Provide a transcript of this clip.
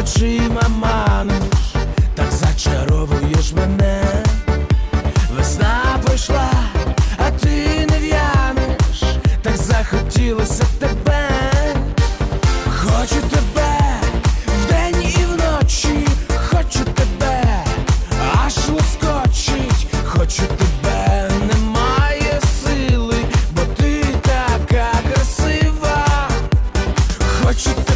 очима маниш, так зачаровуєш мене, весна пройшла, а ти не в'янеш, так захотілося тебе, хочу тебе вдень і вночі, хочу тебе, аж ускочить, хочу тебе. Хочу